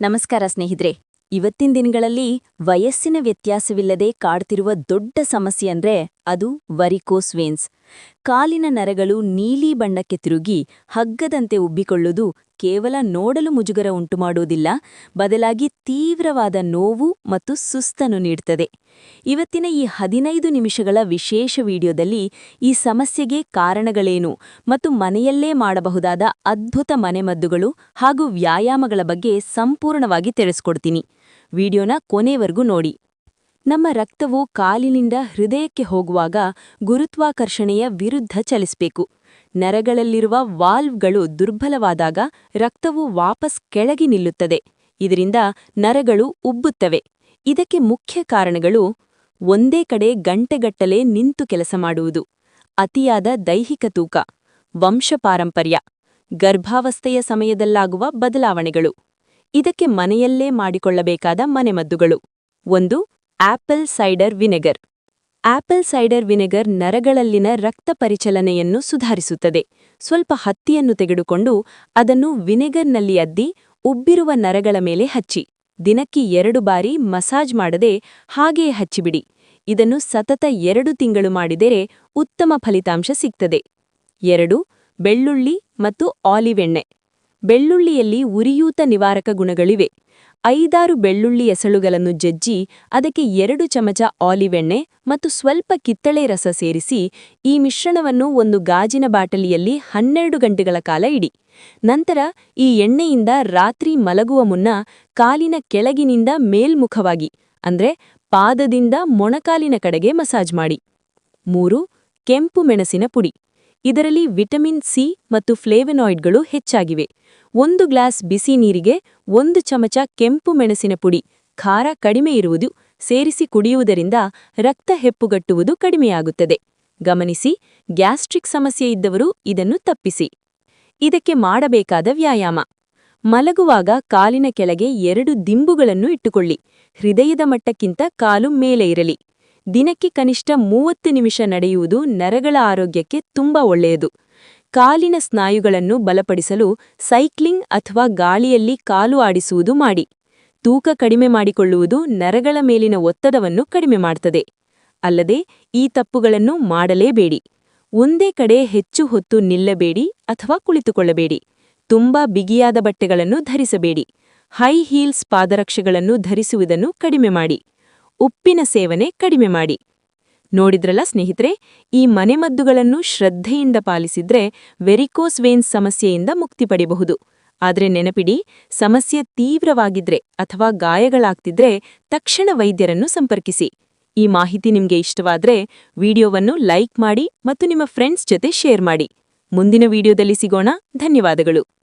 ನಮಸ್ಕಾರ ಸ್ನೇಹಿತರೆ. ಇವತ್ತಿನ ದಿನಗಳಲ್ಲಿ ವಯಸ್ಸಿನ ವ್ಯತ್ಯಾಸವಿಲ್ಲದೆ ಕಾಡ್ತಿರುವ ದೊಡ್ಡ ಸಮಸ್ಯೆ ಅಂದ್ರೆ ಅದು ವರಿಕೋಸ್ ವೇನ್ಸ್ ಕಾಲಿನ ನರಗಳು ನೀಲಿ ಬಣ್ಣಕ್ಕೆ ತಿರುಗಿ ಹಗ್ಗದಂತೆ ಉಬ್ಬಿಕೊಳ್ಳುವುದು ಕೇವಲ ನೋಡಲು ಮುಜುಗರ ಉಂಟುಮಾಡುವುದಿಲ್ಲ ಬದಲಾಗಿ ತೀವ್ರವಾದ ನೋವು ಮತ್ತು ಸುಸ್ತನ್ನು ನೀಡುತ್ತದೆ ಇವತ್ತಿನ ಈ ಹದಿನೈದು ನಿಮಿಷಗಳ ವಿಶೇಷ ವಿಡಿಯೋದಲ್ಲಿ ಈ ಸಮಸ್ಯೆಗೆ ಕಾರಣಗಳೇನು ಮತ್ತು ಮನೆಯಲ್ಲೇ ಮಾಡಬಹುದಾದ ಅದ್ಭುತ ಮನೆಮದ್ದುಗಳು ಹಾಗೂ ವ್ಯಾಯಾಮಗಳ ಬಗ್ಗೆ ಸಂಪೂರ್ಣವಾಗಿ ತಿಳಿಸ್ಕೊಡ್ತೀನಿ. ವಿಡಿಯೋನ ಕೊನೆವರೆಗೂ ನೋಡಿ. ನಮ್ಮ ರಕ್ತವು ಕಾಲಿನಿಂದ ಹೃದಯಕ್ಕೆ ಹೋಗುವಾಗ ಗುರುತ್ವಾಕರ್ಷಣೆಯ ವಿರುದ್ಧ ಚಲಿಸಬೇಕು. ನರಗಳಲ್ಲಿರುವ ವಾಲ್ವ್ಗಳು ದುರ್ಬಲವಾದಾಗ ರಕ್ತವು ವಾಪಸ್ ಕೆಳಗೆ ನಿಲ್ಲುತ್ತದೆ. ಇದರಿಂದ ನರಗಳು ಉಬ್ಬುತ್ತವೆ. ಇದಕ್ಕೆ ಮುಖ್ಯ ಕಾರಣಗಳು ಒಂದೇ ಕಡೆ ಗಂಟೆಗಟ್ಟಲೆ ನಿಂತು ಕೆಲಸ ಮಾಡುವುದು. ಅತಿಯಾದ ದೈಹಿಕ ತೂಕ ವಂಶಪಾರಂಪರ್ಯ ಗರ್ಭಾವಸ್ಥೆಯ ಸಮಯದಲ್ಲಾಗುವ ಬದಲಾವಣೆಗಳು. ಇದಕ್ಕೆ ಮನೆಯಲ್ಲೇ ಮಾಡಿಕೊಳ್ಳಬೇಕಾದ ಮನೆಮದ್ದುಗಳು. ಒಂದು apple cider vinegar. Apple cider vinegar ನರಗಳಲ್ಲಿನ ರಕ್ತ ಪರಿಚಲನೆಯನ್ನು ಸುಧಾರಿಸುತ್ತದೆ. ಸ್ವಲ್ಪ ಹತ್ತಿಯನ್ನು ತೆಗೆದುಕೊಂಡು ಅದನ್ನು ವಿನೆಗರ್ನಲ್ಲಿ ಅದ್ದಿ ಉಬ್ಬಿರುವ ನರಗಳ ಮೇಲೆ ಹಚ್ಚಿ. ದಿನಕ್ಕೆ ಎರಡು ಬಾರಿ ಮಸಾಜ್ ಮಾಡದೆ ಹಾಗೆಯೇ ಹಚ್ಚಿಬಿಡಿ. ಇದನ್ನು ಸತತ ಎರಡು ತಿಂಗಳು ಮಾಡಿದರೆ ಉತ್ತಮ ಫಲಿತಾಂಶ ಸಿಗ್ತದೆ. ಎರಡು, ಬೆಳ್ಳುಳ್ಳಿ ಮತ್ತು ಆಲಿವೆಣ್ಣೆ ಬೆಳ್ಳುಳ್ಳಿಯಲ್ಲಿ ಉರಿಯೂತ ನಿವಾರಕ ಗುಣಗಳಿವೆ. ಐದಾರು ಬೆಳ್ಳುಳ್ಳಿ ಎಸಳುಗಳನ್ನು ಜಜ್ಜಿ ಅದಕ್ಕೆ ಎರಡು ಚಮಚ ಆಲಿವೆಣ್ಣೆ ಮತ್ತು ಸ್ವಲ್ಪ ಕಿತ್ತಳೆ ರಸ ಸೇರಿಸಿ ಈ ಮಿಶ್ರಣವನ್ನು ಒಂದು ಗಾಜಿನ ಬಾಟಲಿಯಲ್ಲಿ ಹನ್ನೆರಡು ಗಂಟೆಗಳ ಕಾಲ ಇಡಿ. ನಂತರ ಈ ಎಣ್ಣೆಯಿಂದ ರಾತ್ರಿ ಮಲಗುವ ಮುನ್ನ ಕಾಲಿನ ಕೆಳಗಿನಿಂದ ಮೇಲ್ಮುಖವಾಗಿ, ಅಂದ್ರೆ ಪಾದದಿಂದ ಮೊಣಕಾಲಿನ ಕಡೆಗೆ ಮಸಾಜ್ ಮಾಡಿ. ಮೂರು, ಕೆಂಪು ಮೆಣಸಿನ ಪುಡಿ. ಇದರಲ್ಲಿ ವಿಟಮಿನ್ ಸಿ ಮತ್ತು ಫ್ಲೇವೆನಾಯ್ಡ್ಗಳು ಹೆಚ್ಚಾಗಿವೆ. ಒಂದು ಗ್ಲಾಸ್ ಬಿಸಿ ನೀರಿಗೆ ಒಂದು ಚಮಚ ಕೆಂಪು ಮೆಣಸಿನ ಪುಡಿ, ಖಾರ ಕಡಿಮೆ ಇರುವುದು ಸೇರಿಸಿ ಕುಡಿಯುವುದರಿಂದ ರಕ್ತ ಹೆಪ್ಪುಗಟ್ಟುವುದು ಕಡಿಮೆಯಾಗುತ್ತದೆ. ಗಮನಿಸಿ, ಗ್ಯಾಸ್ಟ್ರಿಕ್ ಸಮಸ್ಯೆ ಇದ್ದವರು ಇದನ್ನು ತಪ್ಪಿಸಿ. ಇದಕ್ಕೆ ಮಾಡಬೇಕಾದ ವ್ಯಾಯಾಮ. ಮಲಗುವಾಗ ಕಾಲಿನ ಕೆಳಗೆ ಎರಡು ದಿಂಬುಗಳನ್ನು ಇಟ್ಟುಕೊಳ್ಳಿ. ಹೃದಯದ ಮಟ್ಟಕ್ಕಿಂತ ಕಾಲು ಮೇಲೆ ಇರಲಿ. ದಿನಕ್ಕೆ ಕನಿಷ್ಠ ಮೂವತ್ತು ನಿಮಿಷ ನಡೆಯುವುದು ನರಗಳ ಆರೋಗ್ಯಕ್ಕೆ ತುಂಬಾ ಒಳ್ಳೆಯದು. ಕಾಲಿನ ಸ್ನಾಯುಗಳನ್ನು ಬಲಪಡಿಸಲು ಸೈಕ್ಲಿಂಗ್ ಅಥವಾ ಗಾಳಿಯಲ್ಲಿ ಕಾಲು ಆಡಿಸುವುದು ಮಾಡಿ. ತೂಕ ಕಡಿಮೆ ಮಾಡಿಕೊಳ್ಳುವುದು ನರಗಳ ಮೇಲಿನ ಒತ್ತಡವನ್ನು ಕಡಿಮೆ ಮಾಡ್ತದೆ. ಅಲ್ಲದೆ ಈ ತಪ್ಪುಗಳನ್ನು ಮಾಡಲೇಬೇಡಿ. ಒಂದೇ ಕಡೆ ಹೆಚ್ಚು ಹೊತ್ತು ನಿಲ್ಲಬೇಡಿ ಅಥವಾ ಕುಳಿತುಕೊಳ್ಳಬೇಡಿ. ತುಂಬಾ ಬಿಗಿಯಾದ ಬಟ್ಟೆಗಳನ್ನು ಧರಿಸಬೇಡಿ. ಹೈ ಹೀಲ್ಸ್ ಪಾದರಕ್ಷೆಗಳನ್ನು ಧರಿಸುವುದನ್ನು ಕಡಿಮೆ ಮಾಡಿ. ಉಪ್ಪಿನ ಸೇವನೆ ಕಡಿಮೆ ಮಾಡಿ. ನೋಡಿದ್ರಲ್ಲ ಸ್ನೇಹಿತರೆ, ಈ ಮನೆಮದ್ದುಗಳನ್ನು ಶ್ರದ್ಧೆಯಿಂದ ಪಾಲಿಸಿದ್ರೆ ವೆರಿಕೋಸ್ ವೇನ್ಸ್ ಸಮಸ್ಯೆಯಿಂದ ಮುಕ್ತಿ ಪಡೆಯಬಹುದು. ಆದರೆ ನೆನಪಿಡಿ, ಸಮಸ್ಯೆ ತೀವ್ರವಾಗಿದ್ರೆ ಅಥವಾ ಗಾಯಗಳಾಗ್ತಿದ್ರೆ ತಕ್ಷಣ ವೈದ್ಯರನ್ನು ಸಂಪರ್ಕಿಸಿ. ಈ ಮಾಹಿತಿ ನಿಮ್ಗೆ ಇಷ್ಟವಾದ್ರೆ ವಿಡಿಯೋವನ್ನು ಲೈಕ್ ಮಾಡಿ ಮತ್ತು ನಿಮ್ಮ ಫ್ರೆಂಡ್ಸ್ ಜೊತೆ ಶೇರ್ ಮಾಡಿ. ಮುಂದಿನ ವಿಡಿಯೋದಲ್ಲಿ ಸಿಗೋಣ. ಧನ್ಯವಾದಗಳು.